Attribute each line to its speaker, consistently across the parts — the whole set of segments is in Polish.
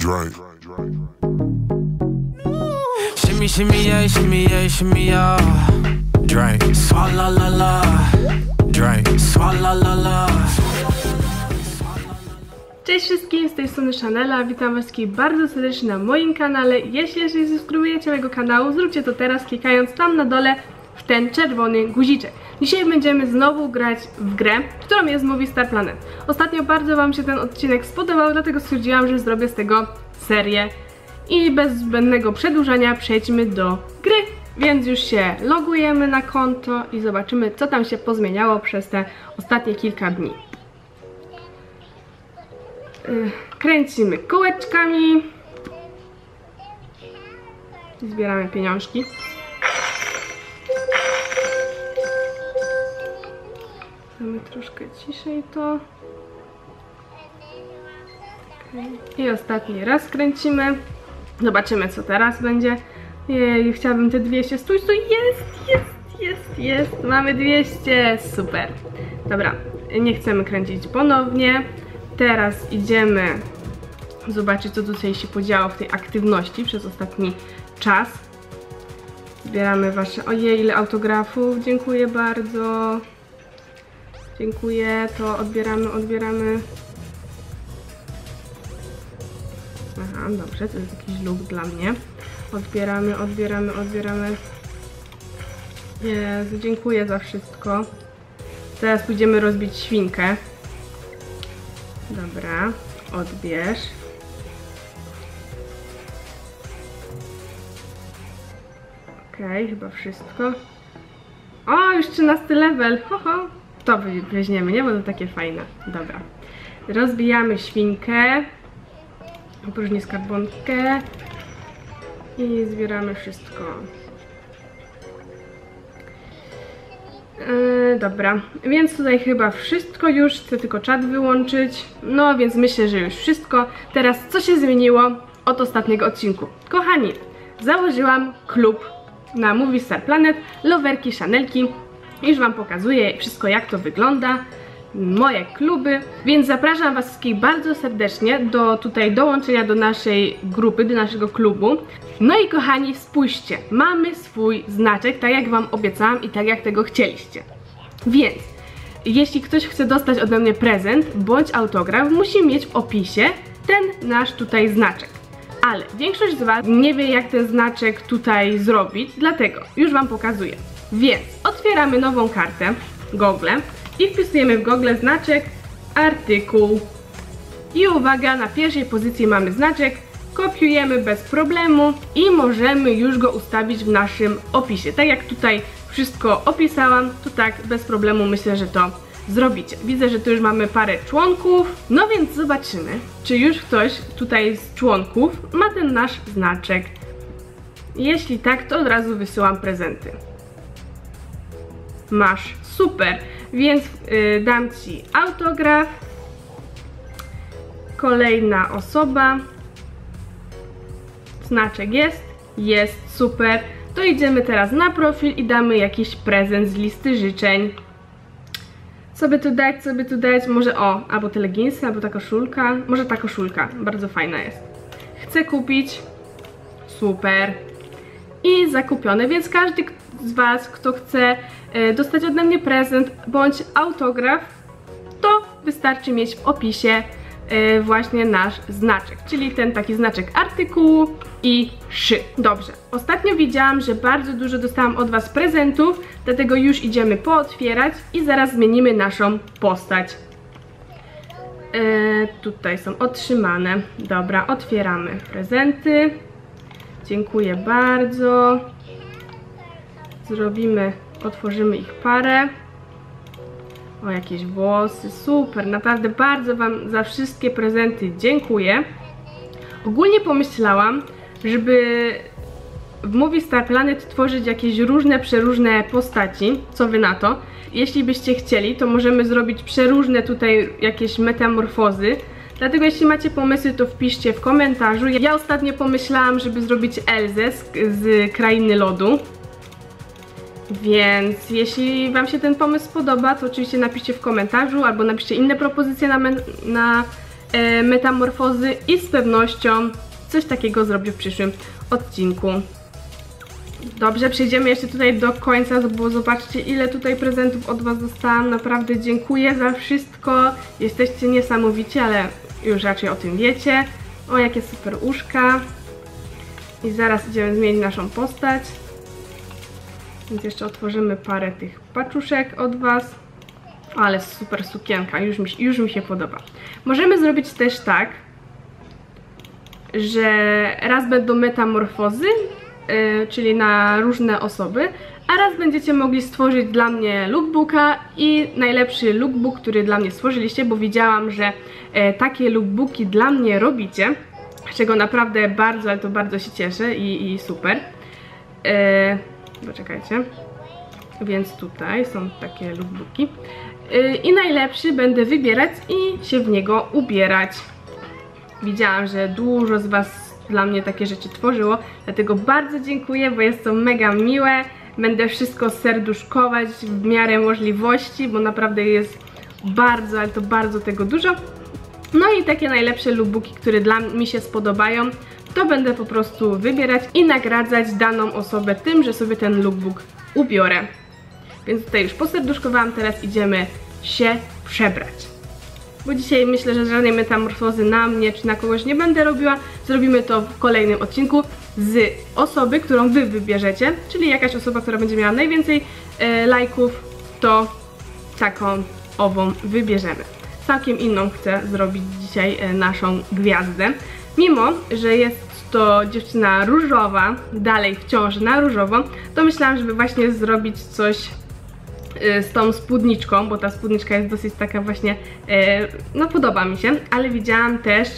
Speaker 1: Drake.
Speaker 2: Shimmy, shimmy, yeah, shimmy, yeah, shimmy, yeah. Drink. Swalla la la. Drink. Swalla la la.
Speaker 3: Cześć wszystkim, z tej strony Chanela, witam was wszystkich bardzo serdecznie na moim kanale. Jeśli jeszcze nie subskrybujecie mojego kanału, zróbcie to teraz klikając tam na dole w ten czerwony guziczek. Dzisiaj będziemy znowu grać w grę, którą jest Movie Star Planet. Ostatnio bardzo wam się ten odcinek spodobał, dlatego stwierdziłam, że zrobię z tego serię. I bez zbędnego przedłużania przejdźmy do gry. Więc już się logujemy na konto i zobaczymy co tam się pozmieniało przez te ostatnie kilka dni. Kręcimy kółeczkami zbieramy pieniążki. Mamy troszkę ciszej to. I ostatni raz kręcimy. Zobaczymy co teraz będzie. Jej, chciałabym te 200. Stój, stój, jest, jest, jest, jest. Mamy 200, super. Dobra, nie chcemy kręcić ponownie. Teraz idziemy zobaczyć, co tutaj się podziało w tej aktywności przez ostatni czas. Zbieramy wasze... Ojej, ile autografów. Dziękuję bardzo. Dziękuję. To odbieramy, odbieramy. Aha, dobrze, to jest jakiś luk dla mnie. Odbieramy, odbieramy, odbieramy. Jezu, dziękuję za wszystko. Teraz pójdziemy rozbić świnkę. Dobra, odbierz. Okej, chyba wszystko. O, już 13 level, ho, ho. To weźmiemy, nie? Bo to takie fajne. Dobra. Rozbijamy świnkę. Opróżnię skarbonkę. I zbieramy wszystko. Yy, dobra, więc tutaj chyba wszystko już, chcę tylko czat wyłączyć. No więc myślę, że już wszystko. Teraz co się zmieniło od ostatniego odcinku? Kochani, założyłam klub na Movie Star Planet, loverki, Chanelki. Już Wam pokazuję wszystko jak to wygląda, moje kluby, więc zapraszam Was wszystkich bardzo serdecznie do tutaj dołączenia do naszej grupy, do naszego klubu. No i kochani, spójrzcie, mamy swój znaczek, tak jak Wam obiecałam i tak jak tego chcieliście. Więc, jeśli ktoś chce dostać ode mnie prezent bądź autograf, musi mieć w opisie ten nasz tutaj znaczek. Ale większość z Was nie wie jak ten znaczek tutaj zrobić, dlatego już Wam pokazuję. Więc otwieramy nową kartę Google i wpisujemy w Google znaczek artykuł. I uwaga, na pierwszej pozycji mamy znaczek, kopiujemy bez problemu i możemy już go ustawić w naszym opisie. Tak jak tutaj wszystko opisałam, to tak bez problemu myślę, że to zrobicie. Widzę, że tu już mamy parę członków, no więc zobaczymy, czy już ktoś tutaj z członków ma ten nasz znaczek. Jeśli tak, to od razu wysyłam prezenty. Masz, super, więc y, dam Ci autograf. Kolejna osoba. Znaczek jest, jest, super. To idziemy teraz na profil i damy jakiś prezent z listy życzeń. Co by tu dać, co by tu dać? Może o, albo te leginsy, albo ta koszulka. Może ta koszulka, bardzo fajna jest. Chcę kupić. Super. I zakupione, więc każdy z Was, kto chce e, dostać ode mnie prezent bądź autograf, to wystarczy mieć w opisie e, właśnie nasz znaczek, czyli ten taki znaczek artykułu i szy. Dobrze, ostatnio widziałam, że bardzo dużo dostałam od Was prezentów, dlatego już idziemy pootwierać i zaraz zmienimy naszą postać. E, tutaj są otrzymane. Dobra, otwieramy prezenty. Dziękuję bardzo. Zrobimy, otworzymy ich parę. O, jakieś włosy, super, naprawdę bardzo Wam za wszystkie prezenty dziękuję. Ogólnie pomyślałam, żeby w Movie Star Planet tworzyć jakieś różne, przeróżne postaci. Co Wy na to? Jeśli byście chcieli, to możemy zrobić przeróżne tutaj jakieś metamorfozy. Dlatego jeśli macie pomysły, to wpiszcie w komentarzu. Ja ostatnio pomyślałam, żeby zrobić Elzę z, z Krainy Lodu. Więc jeśli Wam się ten pomysł podoba, to oczywiście napiszcie w komentarzu albo napiszcie inne propozycje na, men- na e, metamorfozy i z pewnością coś takiego zrobię w przyszłym odcinku. Dobrze, przejdziemy jeszcze tutaj do końca, bo zobaczcie ile tutaj prezentów od Was dostałam. Naprawdę dziękuję za wszystko. Jesteście niesamowici, ale już raczej o tym wiecie. O, jakie super uszka. I zaraz idziemy zmienić naszą postać. Więc jeszcze otworzymy parę tych paczuszek od Was. Ale super sukienka, już mi, już mi się podoba. Możemy zrobić też tak, że raz będą metamorfozy, yy, czyli na różne osoby, a raz będziecie mogli stworzyć dla mnie lookbooka i najlepszy lookbook, który dla mnie stworzyliście, bo widziałam, że yy, takie lookbooki dla mnie robicie, czego naprawdę bardzo, ale to bardzo się cieszę i, i super. Yy, poczekajcie. Więc tutaj są takie lookbooki. Yy, I najlepszy będę wybierać i się w niego ubierać. Widziałam, że dużo z Was dla mnie takie rzeczy tworzyło, dlatego bardzo dziękuję, bo jest to mega miłe. Będę wszystko serduszkować w miarę możliwości, bo naprawdę jest bardzo, ale to bardzo tego dużo. No i takie najlepsze lookbooki, które dla mi się spodobają, to będę po prostu wybierać i nagradzać daną osobę tym, że sobie ten lookbook ubiorę. Więc tutaj już poserduszkowałam, teraz idziemy się przebrać bo dzisiaj myślę, że żadnej metamorfozy na mnie czy na kogoś nie będę robiła. Zrobimy to w kolejnym odcinku z osoby, którą wy wybierzecie, czyli jakaś osoba, która będzie miała najwięcej e, lajków, to taką ową wybierzemy. Całkiem inną chcę zrobić dzisiaj e, naszą gwiazdę. Mimo, że jest to dziewczyna różowa, dalej wciąż na różowo, to myślałam, żeby właśnie zrobić coś Y, z tą spódniczką, bo ta spódniczka jest dosyć taka właśnie, y, no podoba mi się, ale widziałam też,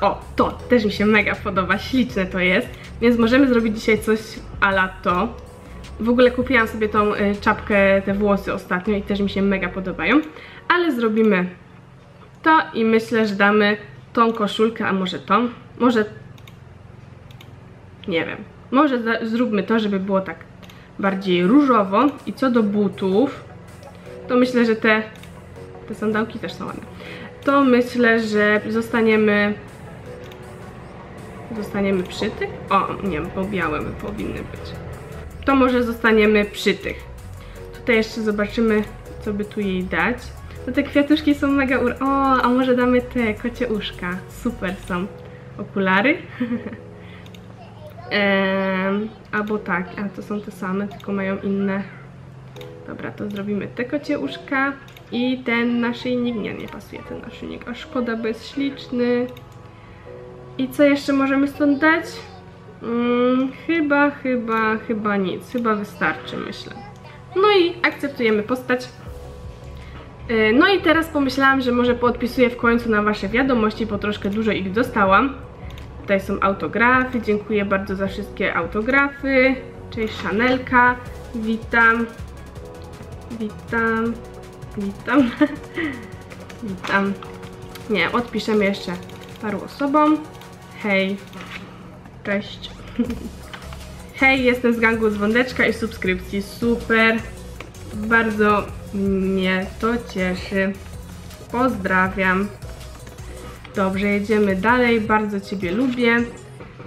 Speaker 3: o, to też mi się mega podoba, śliczne to jest, więc możemy zrobić dzisiaj coś ala to. W ogóle kupiłam sobie tą y, czapkę, te włosy ostatnio i też mi się mega podobają, ale zrobimy to i myślę, że damy tą koszulkę, a może tą, może, nie wiem, może zróbmy to, żeby było tak bardziej różowo. I co do butów, to myślę, że te, te sandałki też są ładne. To myślę, że zostaniemy zostaniemy przy tych. O, nie, bo białe powinny być. To może zostaniemy przy tych. Tutaj jeszcze zobaczymy, co by tu jej dać. No te kwiatuszki są mega ur... O, a może damy te kocie uszka. Super są. Okulary. Ehm, albo tak, ale to są te same, tylko mają inne. Dobra, to zrobimy te kocie uszka i ten naszyjnik. Nie, nie pasuje ten naszyjnik, a szkoda, bo jest śliczny. I co jeszcze możemy stąd dać? Hmm, chyba, chyba, chyba nic. Chyba wystarczy, myślę. No i akceptujemy postać. E, no i teraz pomyślałam, że może podpisuję w końcu na Wasze wiadomości, bo troszkę dużo ich dostałam. Tutaj są autografy, dziękuję bardzo za wszystkie autografy. Cześć Chanelka, witam, witam, witam, witam. Nie, odpiszemy jeszcze paru osobom. Hej, cześć. Hej, jestem z gangu z Wądeczka i subskrypcji, super. Bardzo mnie to cieszy. Pozdrawiam. Dobrze, jedziemy dalej, bardzo Ciebie lubię.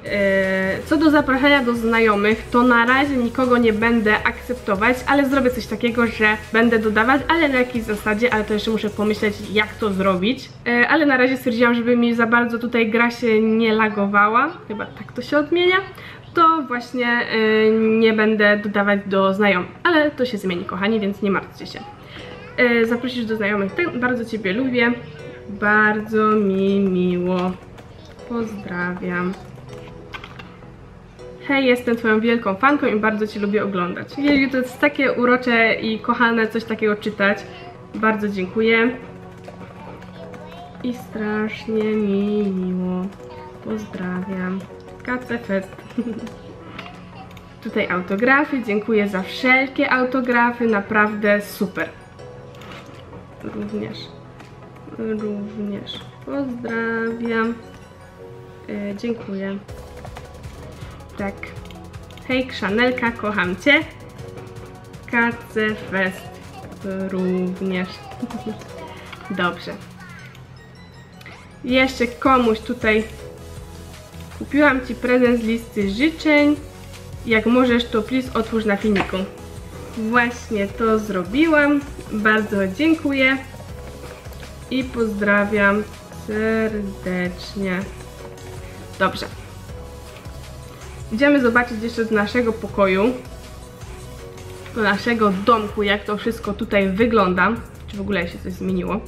Speaker 3: E, co do zaproszenia do znajomych, to na razie nikogo nie będę akceptować, ale zrobię coś takiego, że będę dodawać, ale na jakiejś zasadzie, ale to jeszcze muszę pomyśleć, jak to zrobić. E, ale na razie stwierdziłam, żeby mi za bardzo tutaj gra się nie lagowała, chyba tak to się odmienia, to właśnie e, nie będę dodawać do znajomych. Ale to się zmieni, kochani, więc nie martwcie się. Zaprosisz do znajomych, bardzo Ciebie lubię. Bardzo mi miło. Pozdrawiam. Hej, jestem twoją wielką fanką i bardzo cię lubię oglądać. Jeju, to jest takie urocze i kochane coś takiego czytać. Bardzo dziękuję. I strasznie mi miło. Pozdrawiam. KCFest. Tutaj autografy. Dziękuję za wszelkie autografy. Naprawdę super. Również również pozdrawiam. E, dziękuję. Tak. Hej, Krzanelka, kocham Cię. KC Fest również. Dobrze. jeszcze komuś tutaj kupiłam Ci prezent z listy życzeń. Jak możesz, to please otwórz na filmiku. Właśnie to zrobiłam. Bardzo dziękuję. I pozdrawiam serdecznie. Dobrze. Idziemy zobaczyć jeszcze z naszego pokoju. Do naszego domku, jak to wszystko tutaj wygląda. Czy w ogóle się coś zmieniło.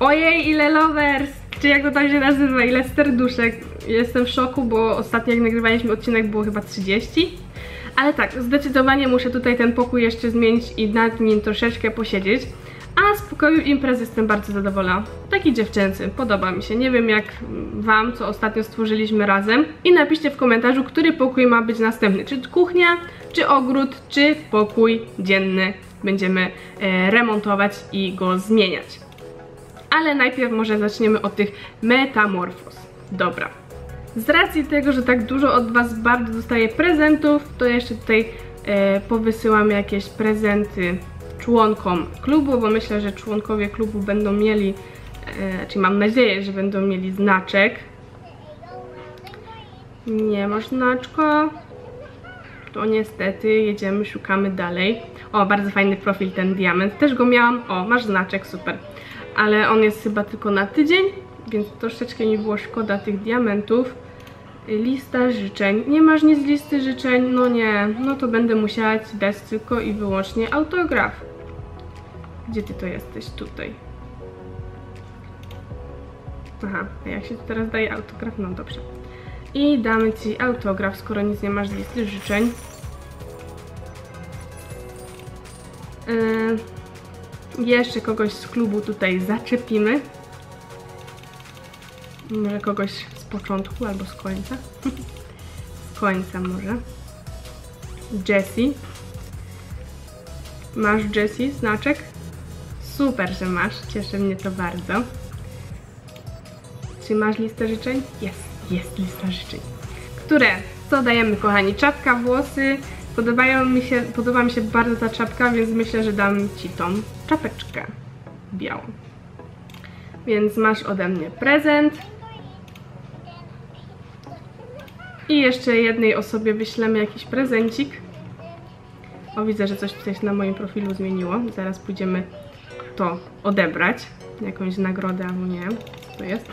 Speaker 3: Ojej, ile lovers! Czy jak to tam się nazywa, ile serduszek. Jestem w szoku, bo ostatnio jak nagrywaliśmy odcinek było chyba 30. Ale tak, zdecydowanie muszę tutaj ten pokój jeszcze zmienić i nad nim troszeczkę posiedzieć. A z pokoju imprez jestem bardzo zadowolona. Taki dziewczęcy, podoba mi się. Nie wiem jak wam, co ostatnio stworzyliśmy razem. I napiszcie w komentarzu, który pokój ma być następny. Czy kuchnia, czy ogród, czy pokój dzienny. Będziemy e, remontować i go zmieniać. Ale najpierw może zaczniemy od tych metamorfoz. Dobra. Z racji tego, że tak dużo od was bardzo dostaję prezentów, to jeszcze tutaj e, powysyłam jakieś prezenty członkom klubu, bo myślę, że członkowie klubu będą mieli, e, mam nadzieję, że będą mieli znaczek. Nie masz znaczka. To niestety jedziemy, szukamy dalej. O, bardzo fajny profil ten diament. Też go miałam. O, masz znaczek, super. Ale on jest chyba tylko na tydzień, więc troszeczkę mi było szkoda tych diamentów. Lista życzeń. Nie masz nic z listy życzeń? No nie. No to będę musiała ci dać tylko i wyłącznie autograf. Gdzie ty to jesteś? Tutaj. Aha, a jak się teraz daje autograf? No dobrze. I damy ci autograf, skoro nic nie masz z listy życzeń. Yy, jeszcze kogoś z klubu tutaj zaczepimy. Może kogoś z początku albo z końca. z końca może. Jessie. Masz Jessie znaczek? Super, że masz. Cieszy mnie to bardzo. Czy masz listę życzeń? Jest, jest lista życzeń. Które? Co dajemy, kochani? Czapka, włosy. Podobają mi się, podoba mi się bardzo ta czapka, więc myślę, że dam Ci tą czapeczkę białą. Więc masz ode mnie prezent. I jeszcze jednej osobie wyślemy jakiś prezencik. O, widzę, że coś tutaj się na moim profilu zmieniło. Zaraz pójdziemy to odebrać. Jakąś nagrodę albo nie wiem, co to jest.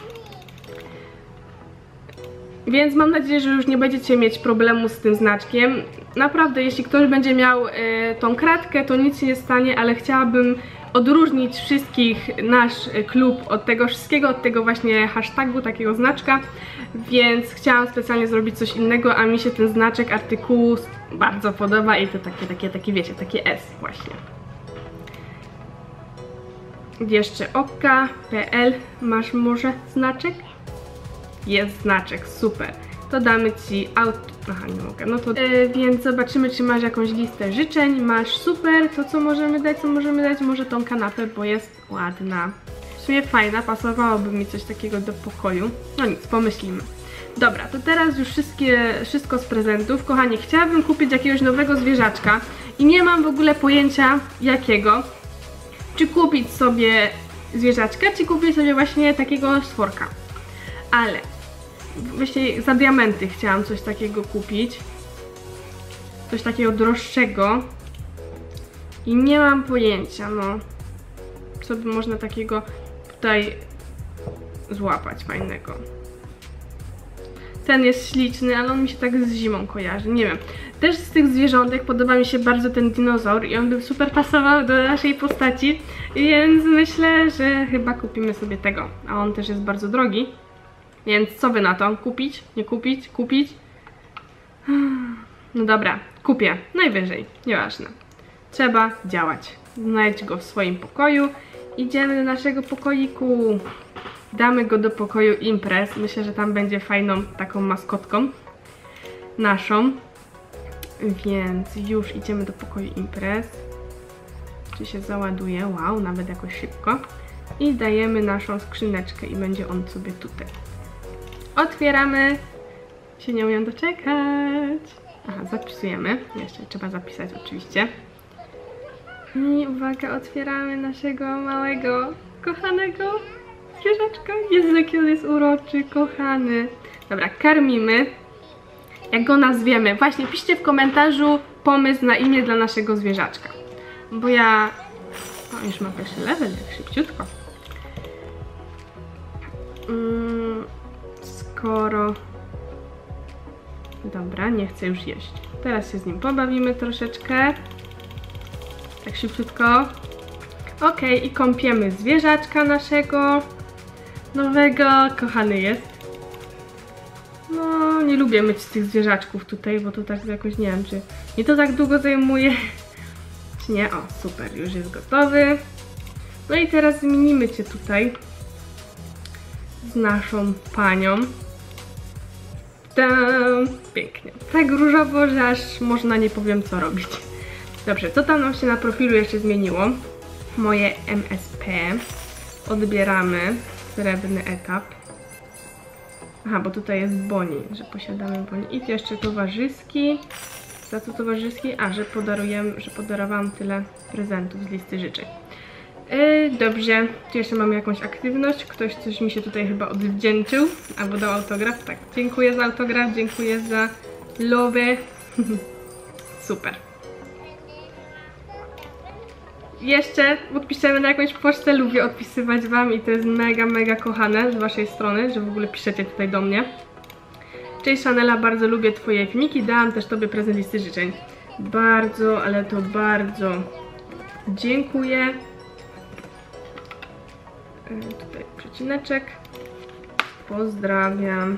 Speaker 3: Więc mam nadzieję, że już nie będziecie mieć problemu z tym znaczkiem. Naprawdę, jeśli ktoś będzie miał y, tą kratkę, to nic się nie stanie, ale chciałabym odróżnić wszystkich nasz klub od tego wszystkiego, od tego właśnie hashtagu, takiego znaczka, więc chciałam specjalnie zrobić coś innego, a mi się ten znaczek artykułu bardzo podoba i to takie, takie, takie wiecie, takie S właśnie. Jeszcze oka.pl masz może znaczek? Jest znaczek, super. To damy Ci auto... Aha, nie mogę. No to... Yy, więc zobaczymy, czy masz jakąś listę życzeń. Masz super. To co możemy dać? Co możemy dać? Może tą kanapę, bo jest ładna. Sumie fajna. Pasowałoby mi coś takiego do pokoju. No nic, pomyślimy. Dobra, to teraz już wszystkie, wszystko z prezentów. Kochani, chciałabym kupić jakiegoś nowego zwierzaczka i nie mam w ogóle pojęcia jakiego. Czy kupić sobie zwierzaczka, czy kupić sobie właśnie takiego stworka. Ale właśnie za diamenty chciałam coś takiego kupić. Coś takiego droższego. I nie mam pojęcia, no. Co by można takiego tutaj złapać fajnego. Ten jest śliczny, ale on mi się tak z zimą kojarzy, nie wiem. Też z tych zwierzątek podoba mi się bardzo ten dinozaur i on by super pasował do naszej postaci, więc myślę, że chyba kupimy sobie tego. A on też jest bardzo drogi. Więc co wy na to? Kupić? Nie kupić? Kupić? No dobra, kupię. Najwyżej. Nieważne. Trzeba działać. Znajdź go w swoim pokoju. Idziemy do naszego pokoiku. Damy go do pokoju imprez. Myślę, że tam będzie fajną taką maskotką naszą. Więc już idziemy do pokoju imprez. Czy się załaduje? Wow, nawet jakoś szybko. I dajemy naszą skrzyneczkę i będzie on sobie tutaj. Otwieramy. Się nie umiem doczekać. Aha, zapisujemy. Jeszcze trzeba zapisać oczywiście. I uwaga, otwieramy naszego małego, kochanego zwierzaczka. Jezu, jaki on jest uroczy, kochany. Dobra, karmimy. Jak go nazwiemy? Właśnie, piszcie w komentarzu pomysł na imię dla naszego zwierzaczka. Bo ja... O, już ma pierwszy level, jak szybciutko. Mm, skoro... Dobra, nie chcę już jeść. Teraz się z nim pobawimy troszeczkę. Tak szybciutko. Ok, i kąpiemy zwierzaczka naszego nowego. Kochany jest. No, nie lubię myć tych zwierzaczków tutaj, bo to tak jakoś nie wiem, czy nie to tak długo zajmuje, czy nie. O, super, już jest gotowy. No i teraz zmienimy Cię tutaj z naszą panią. Tam, pięknie. Tak różowo, że aż można nie powiem co robić. Dobrze, co tam nam się na profilu jeszcze zmieniło? Moje MSP. Odbieramy srebrny etap. Aha, bo tutaj jest boni, że posiadamy boni. I tu jeszcze towarzyski. Za co towarzyski? A, że podarujemy, że podarowałam tyle prezentów z listy życzeń. Yy, dobrze, tu jeszcze mamy jakąś aktywność. Ktoś coś mi się tutaj chyba odwdzięczył, albo dał autograf. Tak, dziękuję za autograf, dziękuję za love. Super. Jeszcze odpiszemy na jakąś pocztę, lubię odpisywać wam i to jest mega, mega kochane z waszej strony, że w ogóle piszecie tutaj do mnie. Cześć Chanela, bardzo lubię twoje filmiki, dałam też tobie prezent listy życzeń. Bardzo, ale to bardzo dziękuję. E, Tutaj przecineczek. Pozdrawiam.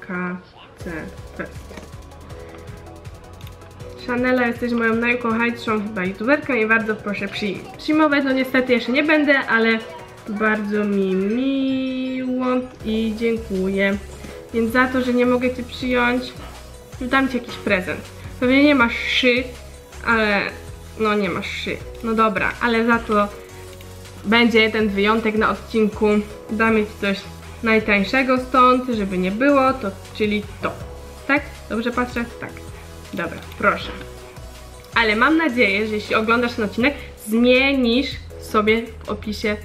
Speaker 3: KC. Chanela, jesteś moją najukochańszą chyba youtuberką i bardzo proszę przyjmij. Przyjmować no niestety jeszcze nie będę, ale bardzo mi miło i dziękuję. Więc za to, że nie mogę Cię przyjąć, dam Ci jakiś prezent. Pewnie nie masz szy, ale no nie masz szy. No dobra, ale za to będzie jeden wyjątek na odcinku. Damy Ci coś najtańszego stąd, żeby nie było, to czyli to. Tak? Dobrze patrzę? Tak. Dobra, proszę. Ale mam nadzieję, że jeśli oglądasz ten odcinek, zmienisz sobie w opisie,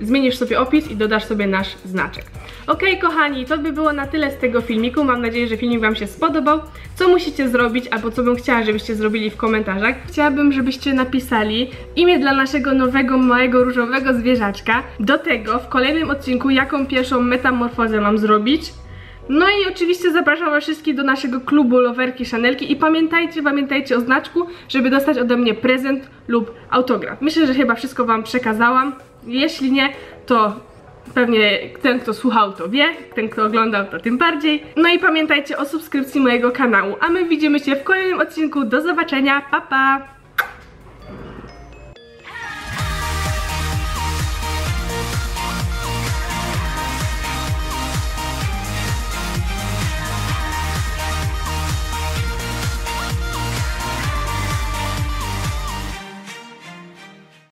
Speaker 3: zmienisz sobie opis i dodasz sobie nasz znaczek. Ok, kochani, to by było na tyle z tego filmiku. Mam nadzieję, że filmik Wam się spodobał. Co musicie zrobić, albo co bym chciała, żebyście zrobili w komentarzach? Chciałabym, żebyście napisali imię dla naszego nowego, małego, różowego zwierzaczka. Do tego w kolejnym odcinku, jaką pierwszą metamorfozę mam zrobić. No i oczywiście zapraszam was wszystkich do naszego klubu Lowerki Chanelki i pamiętajcie, pamiętajcie o znaczku, żeby dostać ode mnie prezent lub autograf. Myślę, że chyba wszystko wam przekazałam. Jeśli nie, to pewnie ten, kto słuchał, to wie, ten, kto oglądał, to tym bardziej. No i pamiętajcie o subskrypcji mojego kanału, a my widzimy się w kolejnym odcinku. Do zobaczenia, pa pa!